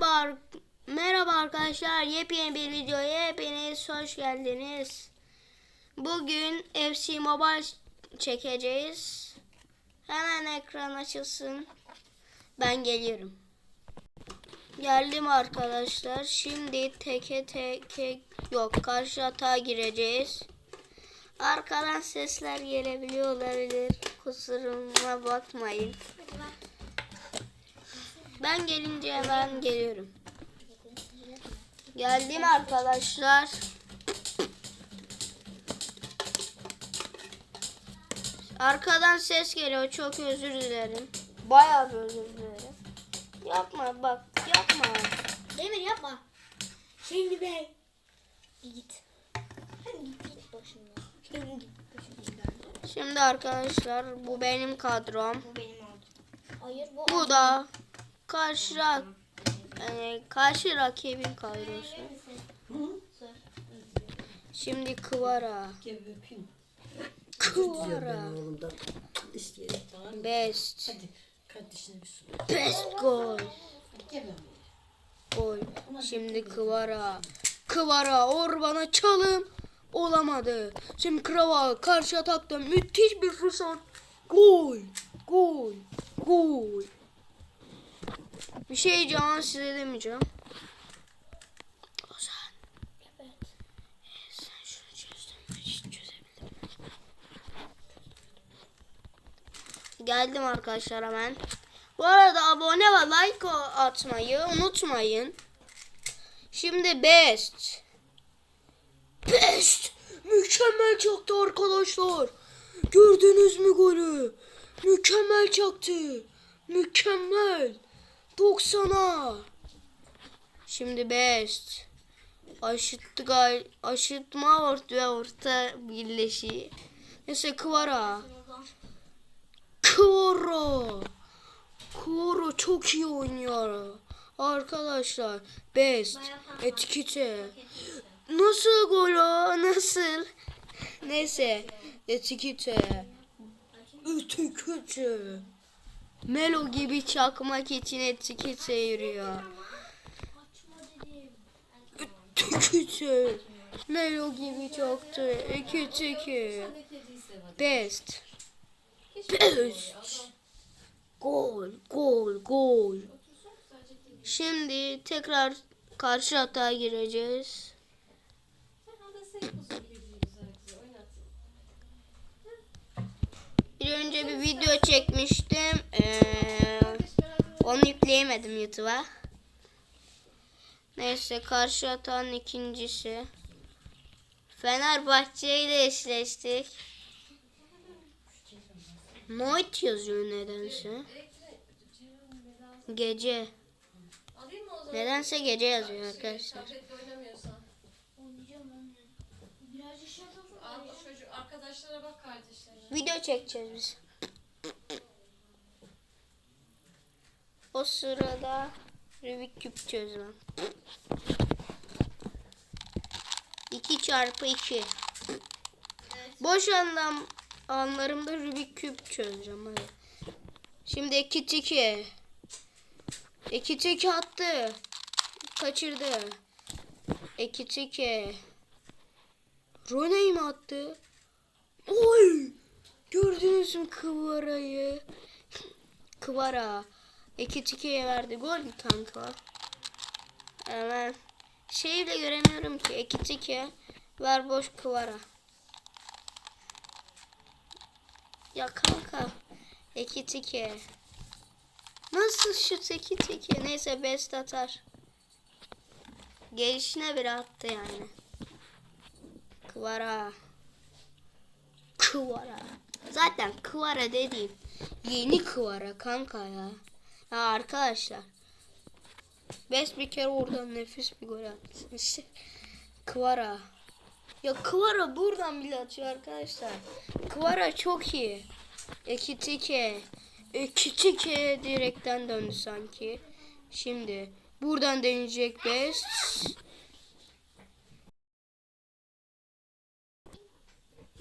Merhaba Merhaba arkadaşlar. Yepyeni bir videoya hepiniz hoş geldiniz. Bugün FC Mobile çekeceğiz. Hemen ekran açılsın. Ben geliyorum. Geldim arkadaşlar. Şimdi teke teke yok karşı hata gireceğiz. Arkadan sesler gelebiliyor olabilir. Kusuruma bakmayın. Ben gelince hemen geliyorum. Geldim arkadaşlar. Arkadan ses geliyor. Çok özür dilerim. Bayağı bir özür dilerim. Yapma bak yapma. Demir yapma. Şimdi bey. Git. Hadi git git başımdan. Şimdi git başımdan. Şimdi arkadaşlar bu benim kadrom. Bu benim oldu. Hayır bu. Bu da karşı rak- yani karşı rakibin kadrosu. Şimdi Kıvara. Kıvara. Best. Best gol. Gol. Şimdi Kıvara. Kıvara Orban'a çalım. Olamadı. Şimdi Krava karşı atakta müthiş bir fırsat. Gol. Gol. Gol. Bir şey ama size demeyeceğim. Ozan. Evet. Sen şunu çözdün mü? Hiç çözemedim. Geldim arkadaşlar hemen. Bu arada abone ve like atmayı unutmayın. Şimdi best. Best. Mükemmel çaktı arkadaşlar. Gördünüz mü golü? Mükemmel çaktı. Mükemmel. 90'a. Şimdi best. Aşıttı gal aşıtma orta ve orta birleşi. Neyse Kıvara. Kıvara. Kıvara çok iyi oynuyor. Arkadaşlar best etikete. Nasıl gol o? Nasıl? Neyse etikete. Etikete. Melo gibi çakmak için. Açma dedim. Küçük. Melo gibi çoktu. Küçük. Best. Best. Gol, gol, gol. Şimdi tekrar karşı hata gireceğiz. Bir önce bir video çekmiştim. Ee, onu yükleyemedim YouTube'a. Neyse karşı atan ikincisi. Fenerbahçe ile eşleştik. Night yazıyor nedense. Gece. Nedense gece yazıyor arkadaşlar. Arkadaşlara bak kardeşlerine. Video çekeceğiz biz. O sırada Rubik küp çözmem. 2 çarpı 2. Boş anlam anlarımda Rubik küp çözeceğim. Hadi. Şimdi 2 2. 2 2 attı. Kaçırdı. 2 2. Roney mi attı? Oy! Gördünüz mü Kıvara'yı? Kıvara. İki tikiye verdi. Gol kanka? Hemen. Şeyi bile göremiyorum ki. İki tike. Ver boş Kıvara. Ya kanka. İki tike. Nasıl şut iki tike? Neyse best atar. Gelişine bir attı yani. Kıvara. Kıvara. Zaten Kıvara dediğim yeni Kıvara kanka ya. Ya arkadaşlar. Best bir kere oradan nefis bir gol attı. İşte Kıvara. Ya Kıvara buradan bile atıyor arkadaşlar. Kıvara çok iyi. Ekitike. Ekitike direkten döndü sanki. Şimdi buradan deneyecek Best.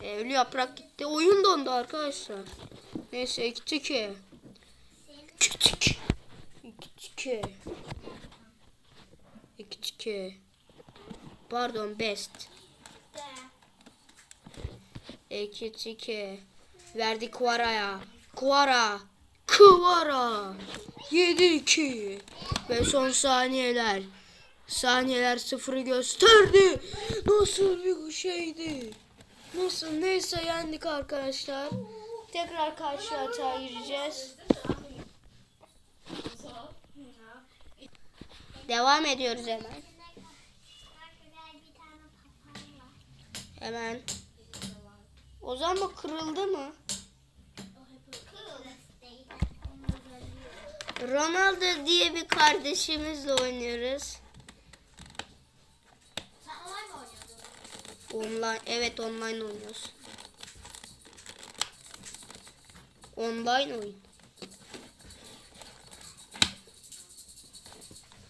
E, Ölü yaprak gitti. Oyun dondu arkadaşlar. Neyse iki tiki. Küçük. İki tiki. 2 Pardon best. Ekitike. Verdi Kvara'ya. Kvara. Kvara. 7-2. Ve son saniyeler. Saniyeler sıfırı gösterdi. Nasıl bir şeydi? Nasıl? Neyse yendik arkadaşlar. Tekrar karşı hata gireceğiz. Devam ediyoruz hemen. Hemen. Ozan bu kırıldı mı? Ronaldo diye bir kardeşimizle oynuyoruz. Sen online mi oynuyordun? Online, evet online oynuyoruz. Online oyun.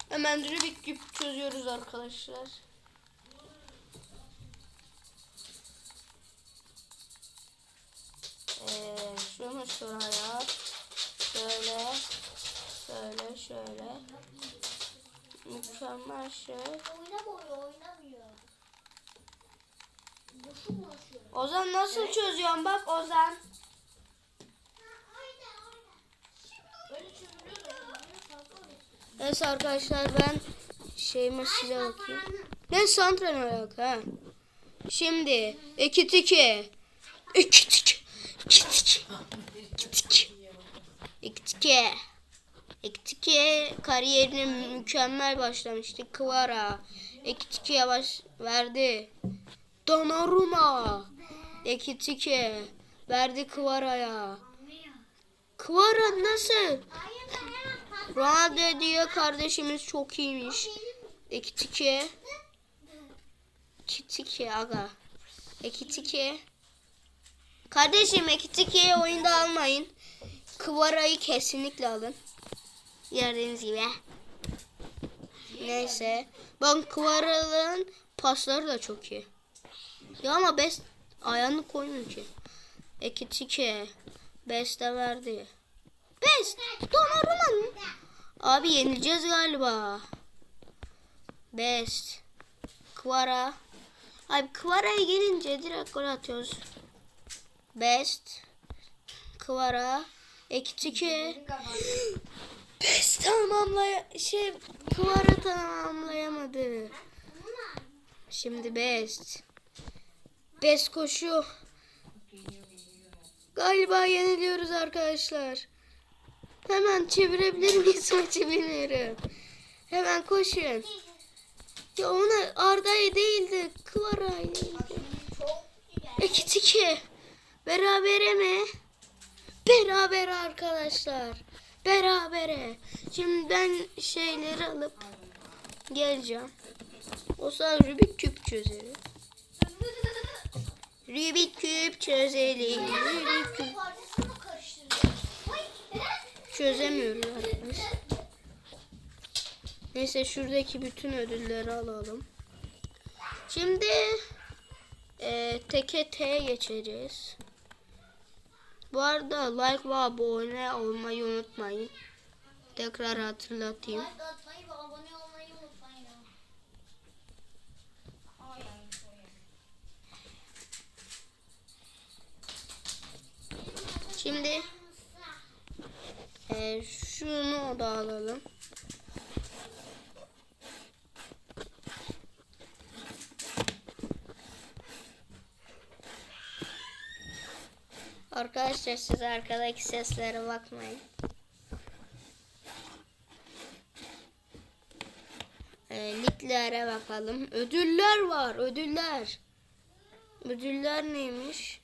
Hemen Rubik küp çözüyoruz arkadaşlar. Ee, şunu şuraya şöyle şöyle şöyle mükemmel şey. Oynamıyor, oynamıyor. Ozan nasıl çözüyorsun bak Ozan. Neyse arkadaşlar ben şeyime size bakayım. Ne santral olarak ha? Şimdi iki tiki. İki tiki. İki tiki. İki tiki. İki tiki. İki tiki kariyerine mükemmel başlamıştı. Kvara. İki tikiye baş verdi. Donnarumma. İki tiki. Verdi Kvara'ya. Kvara nasıl? Ronaldo diyor kardeşimiz çok iyiymiş. Ekitike. Ekitike aga. Ekitike. Kardeşim Ekitike'yi oyunda almayın. Kıvarayı kesinlikle alın. Gördüğünüz gibi. Neyse. Bak Kıvaralı'nın pasları da çok iyi. Ya ama best ayağını koymuyor ki. Ekitike. Best'e verdi. Best. Donnarumma? Abi yenileceğiz galiba. Best. Kvara. Abi Kvara'ya gelince direkt gol atıyoruz. Best. Kvara. Ekitike. Best tamamlay şey Kvara tamamlayamadı. Şimdi Best. Best koşuyor. Galiba yeniliyoruz arkadaşlar. Hemen çevirebilir miyiz maçı. Hemen koşun. Ya ona Arda'yı değildi. Kıvara'ydı. İki tiki. Berabere mi? Beraber arkadaşlar. Berabere. Şimdi ben şeyleri alıp geleceğim. O sırada Rubik küp çözelim. Rubik küp çözelim. Rubik küp çözemiyoruz. Neyse şuradaki bütün ödülleri alalım. Şimdi e, teke T'ye geçeceğiz. Bu arada like ve abone olmayı unutmayın. Tekrar hatırlatayım. Like atmayı ve abone olmayı unutmayın. Şimdi e, şunu da alalım. Arkadaşlar siz arkadaki seslere bakmayın. E, liglere bakalım. Ödüller var, ödüller. Ödüller neymiş?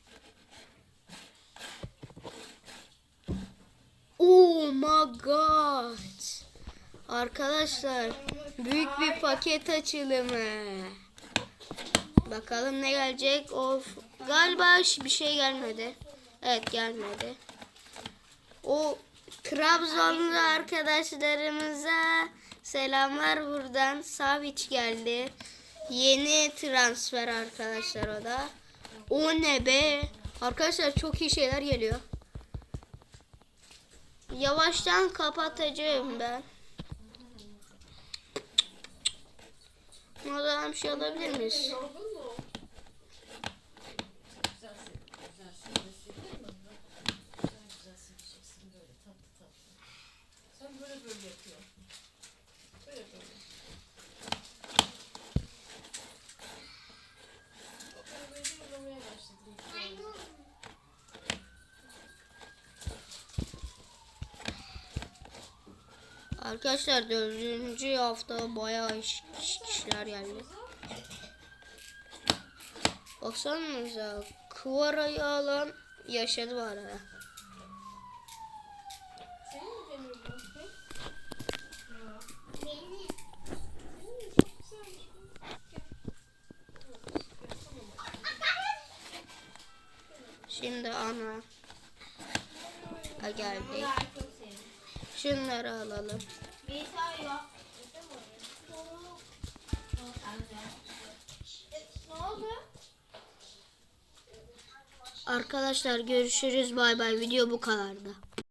My god. Arkadaşlar büyük bir paket açılımı. Bakalım ne gelecek. Of galiba bir şey gelmedi. Evet gelmedi. O Trabzonlu arkadaşlarımıza selamlar buradan. Savic geldi. Yeni transfer arkadaşlar o da. O ne be? Arkadaşlar çok iyi şeyler geliyor. Yavaştan kapatacağım ben. Oradan bir şey alabilir miyiz? Arkadaşlar 4. hafta bayağı iş, kişiler geldi. Baksanıza Kıvara'yı alan yaşadı bu arada. Şimdi ana geldik. Şunları alalım. Arkadaşlar görüşürüz. Bay bay. Video bu kadardı.